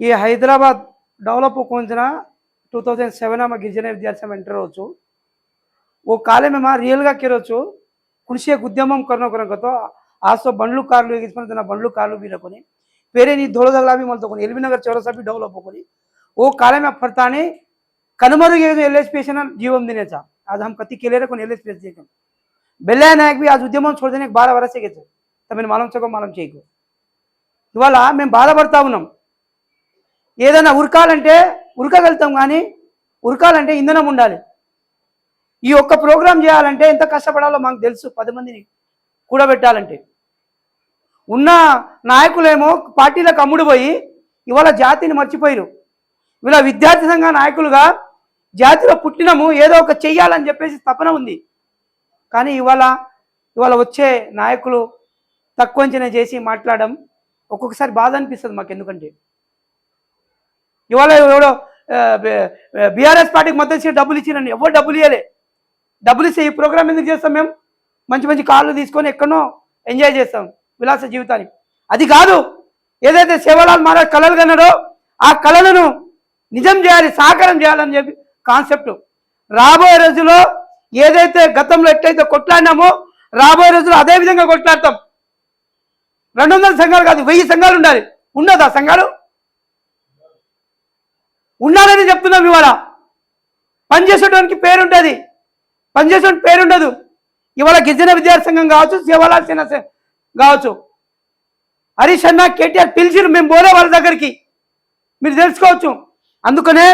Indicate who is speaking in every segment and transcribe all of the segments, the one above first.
Speaker 1: ये हईदराबाद डेवलप को two thousand से सवेन आम गिरीजन विद्यार्थी में एंटर अवच्छ ओ कॉले में रियल कैरवचु कृषि उद्यम करो को आसो बंडल कर्स बंडल कर्कोनी पेरे नी धोल भी मतलब एल नगर चौरसा भी डेवलप होनी ओ कॉले में फरता कनमर एल एच पी जीवन देने चा आज हम कति केले रखो एल एच पी एस देखें नायक भी आज उद्यम छोड़ देने बारह बारह से गए थे तो मैंने मालूम चको मालूम चाहिए इवाला मैं बारह बार तब ఏదైనా ఉరకాలంటే ఉరకగలుగుతాం కానీ ఉరకాలంటే ఇంధనం ఉండాలి. ఈ ఒక్క ప్రోగ్రాం చేయాలంటే ఎంత కష్టపడాలో మాకు తెలుసు. పది మందిని కూడబెట్టాలంటే. ఉన్న నాయకులేమో పార్టీలకు అమ్ముడు పోయి ఇవాళ జాతిని మర్చిపోయారు. ఇలా విద్యార్థి సంఘ నాయకులుగా జాతిలో పుట్టినము ఏదో ఒక చెయ్యాలని చెప్పేసి తపన ఉంది. కానీ ఇవాళ ఇవాళ వచ్చే నాయకులు తక్కువ చేసి మాట్లాడడం ఒక్కొక్కసారి బాధ అనిపిస్తుంది మాకు ఎందుకంటే ఇవాళ ఎవడో బీఆర్ఎస్ పార్టీకి మద్దతు ఇచ్చి డబ్బులు ఇచ్చినండి ఎవరు డబ్బులు ఇవ్వలే డబ్బులు ఇస్తే ఈ ప్రోగ్రామ్ ఎందుకు చేస్తాం మేము? మంచి మంచి కార్లు తీసుకొని ఎక్కడో ఎంజాయ్ చేస్తాం విలాస జీవితాన్ని. అది కాదు ఏదైతే సేవలాల్ మహారాజ్ కళలు కన్నాడో ఆ కళలను నిజం చేయాలి సాకారం చేయాలని చెప్పి కాన్సెప్ట్ రాబోయే రోజుల్లో ఏదైతే గతంలో ఎట్లయితే కొట్లాడినామో రాబోయే రోజుల్లో అదే విధంగా కొట్లాడతాం. రెండు వందల సంఘాలు కాదు వెయ్యి సంఘాలు ఉండాలి. ఉన్నదా సంఘాలు? ఉన్నారని చెప్తున్నాం ఇవాళ. పనిచేసేటానికి పేరు పనిచేసేటువంటి పేరుండదు. పేరు ఉండదు ఇవాళ గిరిజన విద్యార్థి సంఘం కావచ్చు సేవలాల్ సేన కావచ్చు. హరీష్ అన్న కేటీఆర్ పిలిచిరు మేము పోలే వాళ్ళ దగ్గరికి. మీరు తెలుసుకోవచ్చు. అందుకనే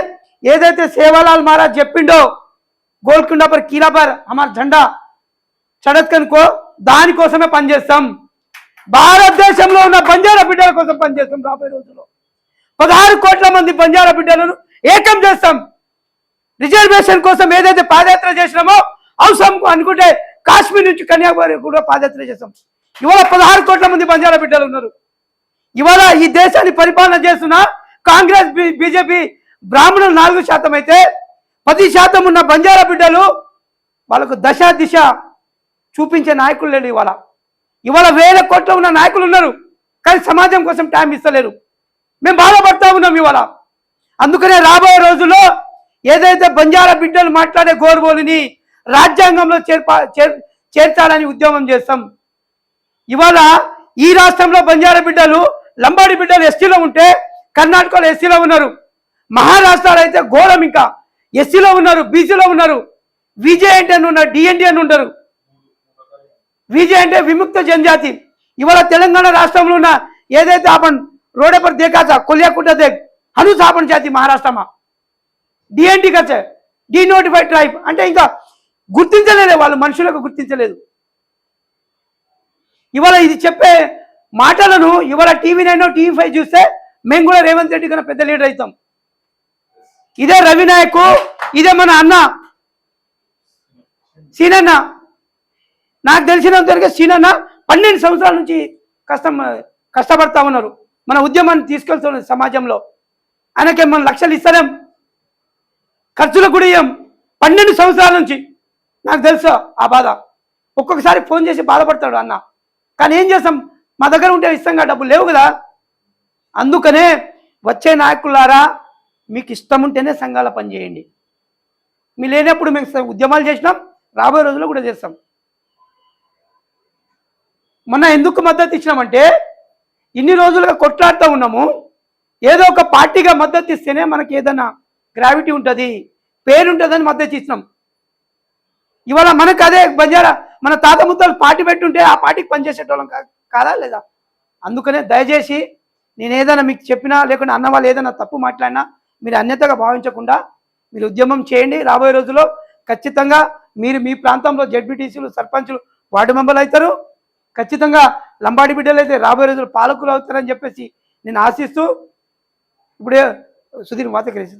Speaker 1: ఏదైతే సేవాలాల్ మహారాజ్ చెప్పిండో గోల్కొండ పర్ కిలా పర్ హమార్ జెండా చడత్కనుకో దానికోసమే పనిచేస్తాం. భారతదేశంలో ఉన్న బంజారా బిడ్డల కోసం పనిచేస్తాం రాబోయే రోజుల్లో. పదహారు కోట్ల మంది బంజారా బిడ్డలను ఏకం చేస్తాం. రిజర్వేషన్ కోసం ఏదైతే పాదయాత్ర చేసినామో అవసరం అనుకుంటే కాశ్మీర్ నుంచి కన్యాకుమారి కూడా పాదయాత్ర చేస్తాం. ఇవాళ పదహారు కోట్ల మంది బంజారా బిడ్డలు ఉన్నారు. ఇవాళ ఈ దేశాన్ని పరిపాలన చేస్తున్న కాంగ్రెస్ బీజేపీ బ్రాహ్మణులు నాలుగు శాతం అయితే పది శాతం ఉన్న బంజారా బిడ్డలు వాళ్ళకు దశ దిశ చూపించే నాయకులు లేడు ఇవాళ. ఇవాళ వేల కోట్ల ఉన్న నాయకులు ఉన్నారు కానీ సమాజం కోసం టైం ఇస్తలేరు. మేము బాధపడతా ఉన్నాం ఇవాళ. అందుకనే రాబోయే రోజుల్లో ఏదైతే బంజారా బిడ్డలు మాట్లాడే గోరుబోలుని రాజ్యాంగంలో చేర్పా చేర్చాలని ఉద్యమం చేస్తాం. ఇవాళ ఈ రాష్ట్రంలో బంజారా బిడ్డలు లంబాడి బిడ్డలు ఎస్టీలో ఉంటే కర్ణాటకలో ఎస్సీలో ఉన్నారు. మహారాష్ట్రలో అయితే ఘోరం ఇంకా. ఎస్సీలో ఉన్నారు బీసీలో ఉన్నారు. విజయ్ అంటే అని ఉన్నారు డిఎన్డి అని ఉంటారు విజే అంటే విముక్త జనజాతి. ఇవాళ తెలంగాణ రాష్ట్రంలో ఉన్న ఏదైతే ఆపన్ રોડે પર દેખાતા કોલિયાકુટા દેખ హనుసా పంచాయతీ మహారాష్ట్రమా? డిఎన్టీ కచ్చే డీనోటిఫైడ్ ట్రైబ్ అంటే ఇంకా గుర్తించలేదు వాళ్ళు మనుషులకు గుర్తించలేదు. ఇవాళ ఇది చెప్పే మాటలను ఇవాళ టీవీ నైన్ టీవీ ఫైవ్ చూస్తే మేము కూడా రేవంత్ రెడ్డి కన్నా పెద్ద లీడర్ అవుతాం. ఇదే రవి నాయక్ ఇదే మన అన్న. సీనన్న. నాకు తెలిసినంతవరకు సీనన్న పన్నెండు సంవత్సరాల నుంచి కష్టం కష్టపడతా ఉన్నారు. మన ఉద్యమాన్ని తీసుకెళ్తున్న సమాజంలో. ఆయనకి మనం లక్షలు ఇస్తలేం. ఖర్చులు కూడా ఏం పన్నెండు సంవత్సరాల నుంచి నాకు తెలుసు ఆ బాధ. ఒక్కొక్కసారి ఫోన్ చేసి బాధపడతాడు అన్న. కానీ ఏం చేస్తాం? మా దగ్గర ఉంటే ఇష్టంగా డబ్బులు లేవు కదా. అందుకనే వచ్చే నాయకులారా మీకు ఇష్టం ఉంటేనే సంఘాల పనిచేయండి మీ లేనప్పుడు మేము ఉద్యమాలు చేసినాం రాబోయే రోజుల్లో కూడా చేస్తాం. మొన్న ఎందుకు మద్దతు ఇచ్చినామంటే ఇన్ని రోజులుగా కొట్లాడుతూ ఉన్నాము. ఏదో ఒక పార్టీగా మద్దతు ఇస్తేనే మనకి ఏదైనా గ్రావిటీ ఉంటుంది పేరు ఉంటుందని మద్దతు ఇచ్చినాం ఇవాళ మనకు అదే బంజారా మన తాత ముద్దలు పార్టీ పెట్టుంటే ఆ పార్టీకి పనిచేసేటోళ్ళం కా- కాదా లేదా? అందుకనే దయచేసి నేను ఏదైనా మీకు చెప్పినా లేకుంటే అన్న వాళ్ళు ఏదైనా తప్పు మాట్లాడినా మీరు అన్యతగా భావించకుండా మీరు ఉద్యమం చేయండి. రాబోయే రోజుల్లో ఖచ్చితంగా మీరు మీ ప్రాంతంలో జడ్పీటీసీలు సర్పంచులు వార్డు మెంబర్లు అవుతారు. ఖచ్చితంగా లంబాడి బిడ్డలు అయితే రాబోయే రోజులు పాలకులు అవుతారని చెప్పేసి నేను ఆశిస్తూ ఇప్పుడే సుధీర్ మాత కలిసి